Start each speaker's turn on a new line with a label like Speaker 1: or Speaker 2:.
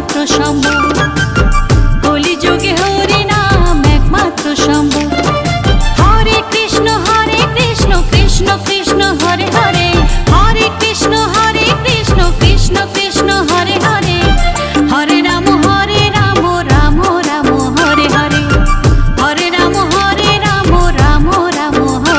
Speaker 1: от нашего